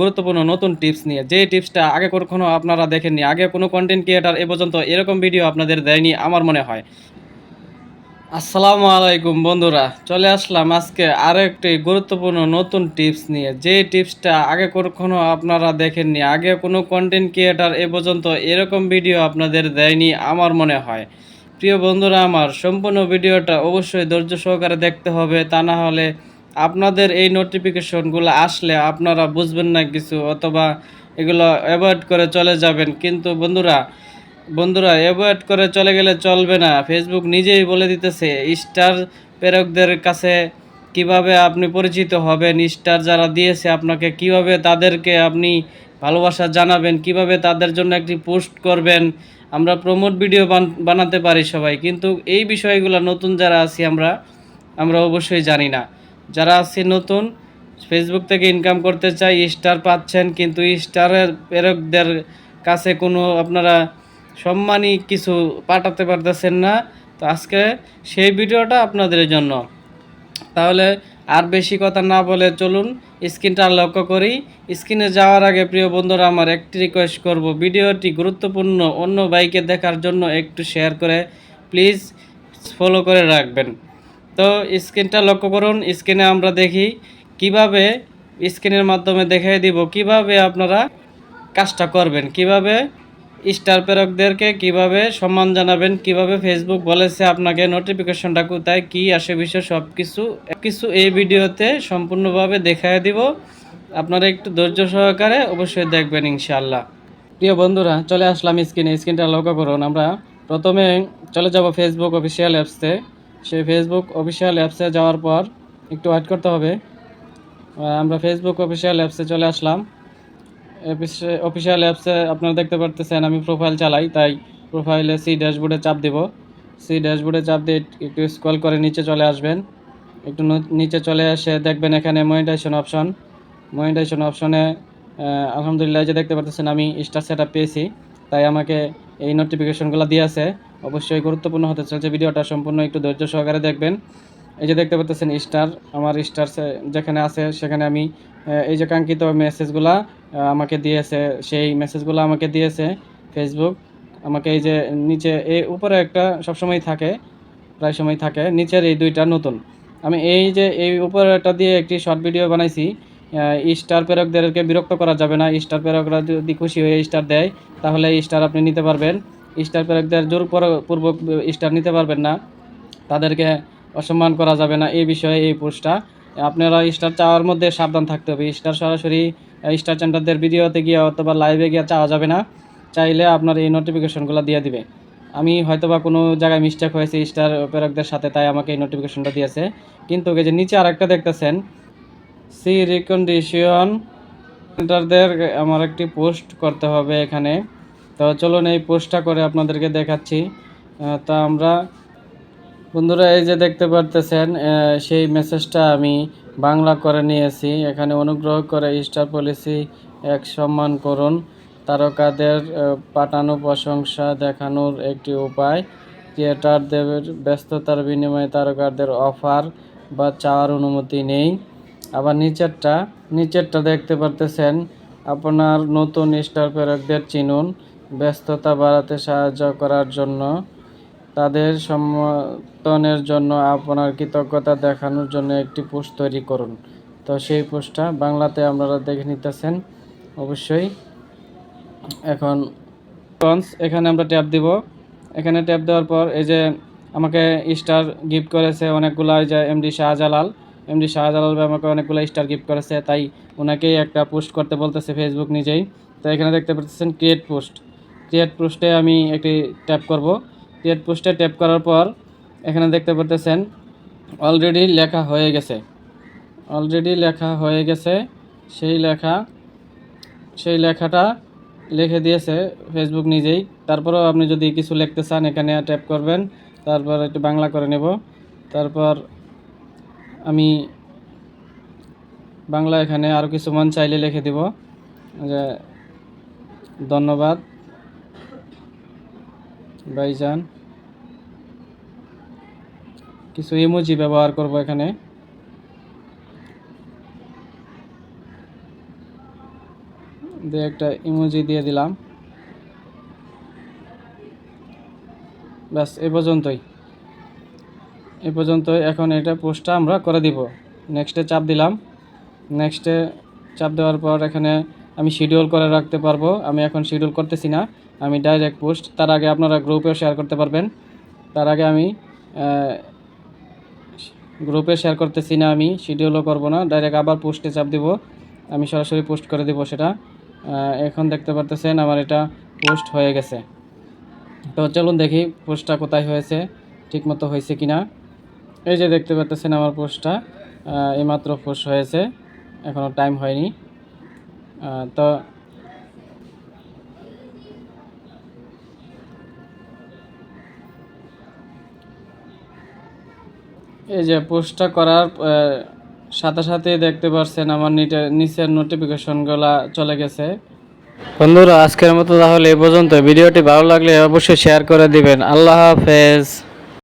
গুরুত্বপূর্ণ নতুন টিপস নিয়ে। যে টিপসটা আগে কখনো আপনারা দেখেননি, আগে কোনো কন্টেন্ট ক্রিয়েটার এ পর্যন্ত এরকম ভিডিও আপনাদের দেয়নি, আমার মনে হয়। আসসালামু আলাইকুম বন্ধুরা, চলে আসলাম আজকে আরও একটি গুরুত্বপূর্ণ নতুন টিপস নিয়ে। যে টিপসটা আগে কখনো আপনারা দেখেননি, আগে কোনো কন্টেন্ট ক্রিয়েটার এ পর্যন্ত এরকম ভিডিও আপনাদের দেয়নি, আমার মনে হয়। প্রিয় বন্ধুরা আমার, সম্পূর্ণ ভিডিওটা অবশ্যই ধৈর্য সহকারে দেখতে হবে, তা না হলে আপনাদের এই নোটিফিকেশনগুলো আসলে আপনারা বুঝবেন না কিছু অথবা এগুলো অ্যাভয়েড করে চলে যাবেন। কিন্তু বন্ধুরা বন্ধুরা অ্যাভয়েড করে চলে গেলে চলবে না। ফেসবুক নিজেই বলে দিতেছে স্টার প্রেরকদের কাছে কীভাবে আপনি পরিচিত হবেন স্টার যারা দিয়েছে আপনাকে কীভাবে তাদেরকে আপনি ভালোবাসা জানাবেন, কীভাবে তাদের জন্য একটি পোস্ট করবেন, আমরা প্রমোট ভিডিও বানাতে পারি সবাই। কিন্তু এই বিষয়গুলো নতুন যারা আছি আমরা আমরা অবশ্যই জানি না। যারা আছে নতুন ফেসবুক থেকে ইনকাম করতে চাই স্টার পাচ্ছেন, কিন্তু স্টারের প্রেরকদের কাছে কোনো আপনারা সম্মানী কিছু পাঠাতে পারতেছেন না। তো আজকে সেই ভিডিওটা আপনাদের জন্য। তাহলে আর বেশি কথা না বলে চলুন স্ক্রিনটা লক্ষ্য করি। স্ক্রিনে যাওয়ার আগে প্রিয় বন্ধুরা, আমার একটি রিকোয়েস্ট করব। ভিডিওটি গুরুত্বপূর্ণ, অন্য বাইকে দেখার জন্য একটু শেয়ার করে প্লিজ ফলো করে রাখবেন। তো স্ক্রিনটা লক্ষ্য করুন, স্ক্রিনে আমরা দেখি কীভাবে স্ক্রিনের মাধ্যমে দেখিয়ে দিব, কীভাবে আপনারা কাজটা করবেন, কীভাবে স্টার প্রেরকদেরকে কীভাবে সম্মান জানাবেন, কীভাবে ফেসবুক বলেছে আপনাকে নোটিফিকেশনটা কোথায়, কি আসে বিষয় সব কিছু কিছু এই ভিডিওতে সম্পূর্ণভাবে দেখায় দিব। আপনারা একটু ধৈর্য সহকারে অবশ্যই দেখবেন ইনশাআল্লাহ। প্রিয় বন্ধুরা, চলে আসলাম স্ক্রিনে, স্ক্রিনটা লক্ষ্য করুন, আমরা প্রথমে চলে যাব ফেসবুক অফিসিয়াল অ্যাপসে সেই ফেসবুক অফিসিয়াল অ্যাপসে যাওয়ার পর একটু ওয়েট করতে হবে। আমরা ফেসবুক অফিসিয়াল অ্যাপসে চলে আসলাম। অফিসিয়াল অ্যাপসে আপনারা দেখতে পারতেছেন, আমি প্রোফাইল চালাই, তাই প্রোফাইলে সি ড্যাশবোর্ডে চাপ দেব। সি ড্যাশবোর্ডে চাপ দিয়ে একটু স্ক্রল করে নিচে চলে আসবেন। একটু নিচে চলে এসে দেখবেন এখানে মনিটাইজেশন অপশন মনিটাইজেশন অপশনে আলহামদুলিল্লাহ যে দেখতে পারতেছেন, আমি স্টার সেট পেয়েছি। তাই আমাকে এই নোটিফিকেশনগুলো দিয়েছে অবশ্যই গুরুত্বপূর্ণ হতে চলছে ভিডিওটা। সম্পূর্ণ একটু ধৈর্য সহকারে দেখবেন। এই যে দেখতে পাচ্ছেন স্টার আমার স্টার যেখানে আছে, সেখানে আমি এই যে কাঙ্ক্ষিত মেসেজগুলা আমাকে দিয়েছে, সেই মেসেজগুলো আমাকে দিয়েছে ফেসবুক আমাকে এই যে নিচে এই উপরে একটা সবসময় থাকে, প্রায় সময় থাকে, নিচের এই দুইটা নতুন। আমি এই যে এই উপরেটা দিয়ে একটি শর্ট ভিডিও বানাইছি। স্টার প্রেরকদেরকে বিরক্ত করা যাবে না স্টার প্রেরকরা যদি খুশি হয়ে স্টার দেয় তাহলে স্টার আপনি নিতে পারবেন স্টার প্রেরকদের জোর পর- পূর্বক স্টার নিতে পারবেন না তাদেরকে অসম্মান করা যাবে না এই বিষয়ে এই পোস্টটা আপনারা স্টার চাওয়ার মধ্যে সাবধান থাকতে হবে স্টার সরাসরি স্টার সেন্টারদের ভিডিওতে গিয়ে অথবা লাইভে গিয়ে চাওয়া যাবে না চাইলে আপনার এই নোটিফিকেশনগুলো দিয়ে দিবে আমি হয়তোবা কোনো জায়গায় মিস্টেক হয়েছে স্টার প্রেরকদের সাথে তাই আমাকে এই নোটিফিকেশনটা দিয়েছে কিন্তু যে নিচে আরেকটা দেখতেছেন সি রিকন্ডিশন সেন্টারদের আমার একটি পোস্ট করতে হবে এখানে। তো চলুন এই পোস্টটা করে আপনাদেরকে দেখাচ্ছি। তা আমরা বন্ধুরা, এই যে দেখতে পারতেছেন সেই মেসেজটা আমি বাংলা করে নিয়েছি। এখানে অনুগ্রহ করে স্টার পলিসি এক সম্মান করুন। তারকাদের পাঠানো প্রশংসা দেখানোর একটি উপায় ক্রিয়েটারদের ব্যস্ততার বিনিময়ে তারকাদের অফার বা চাওয়ার অনুমতি নেই। আবার নিচেরটা নিচেরটা দেখতে পারতেছেন। আপনার নতুন স্টার প্রেরকদের চিনুন। ব্যস্ততা বাড়াতে সাহায্য করার জন্য। তাদের সমর্থনের জন্য আপনার কৃতজ্ঞতা দেখানোর জন্য একটি পোস্ট তৈরি করুন। তো সেই পোস্টটা বাংলাতে আপনারা দেখে নিতেছেন। অবশ্যই এখন response, এখানে আমরা ট্যাপ দিব। এখানে ট্যাপ দেওয়ার পর এই যে আমাকে স্টার গিফট করেছে অনেকগুলো যে এমডি শাহজালাল। এমডি শাহজালাল ভাই আমাকে অনেকগুলো স্টার গিফট করেছে, তাই ওনাকেই একটা পোস্ট করতে বলতেছে ফেসবুক নিজেই। তো এখানে দেখতে পাচ্ছেন ক্রিয়েট পোস্ট ক্রিয়েট পোস্টে আমি একটি ট্যাপ করব। ক্রিয়েট পোস্টে ট্যাপ করার পর এখানে দেখতে পাচ্ছেন অলরেডি লেখা হয়ে গেছে। অলরেডি লেখা হয়ে গেছে। সেই লেখা, সেই লেখাটা লিখে দিয়েছে ফেসবুক নিজেই। তারপরেও আপনি যদি কিছু লিখতে চান, এখানে ট্যাপ করবেন। তারপর একটু বাংলা করে নেব। তারপর আমি বাংলা এখানে আরও কিছু মন চাইলে লিখে দিব। যে ধন্যবাদ, ভাইজান। কিছু ইমোজি ব্যবহার করব এখানে। দিয়ে একটা ইমোজি দিয়ে দিলাম। ব্যাস, এ পর্যন্তই। এ পর্যন্তই এখন এটা পোস্টটা আমরা করে দিব। নেক্সটে চাপ দিলাম। নেক্সটে চাপ দেওয়ার পর এখানে আমি শিডিউল করে রাখতে পারব। আমি এখন শিডিউল করতেছি না। আমি ডাইরেক্ট পোস্ট তার আগে আপনারা গ্রুপেও শেয়ার করতে পারবেন। তার আগে আমি গ্রুপে শেয়ার করতেছি না আমি। শিডিউলও করব না। ডাইরেক্ট আবার পোস্টে চাপ দিব। আমি সরাসরি পোস্ট করে দিব সেটা। এখন দেখতে পারতেছেন আমার এটা পোস্ট হয়ে গেছে। তো চলুন দেখি পোস্টটা কোথায় হয়েছে, ঠিকমতো হয়েছে কিনা। এই যে দেখতে পাচ্ছেন আমার পোস্টটা এইমাত্র পোস্ট হয়েছে এখনও টাইম হয়নি। তো এই যে পোস্টটা করার সাথে সাথে দেখতে পাচ্ছেন আমার নিচের নোটিফিকেশনগুলো চলে গেছে। বন্ধুরা, আজকের মতো তাহলে এই পর্যন্ত। ভিডিওটি ভালো লাগলে অবশ্যই শেয়ার করে দিবেন। আল্লাহ হাফেজ।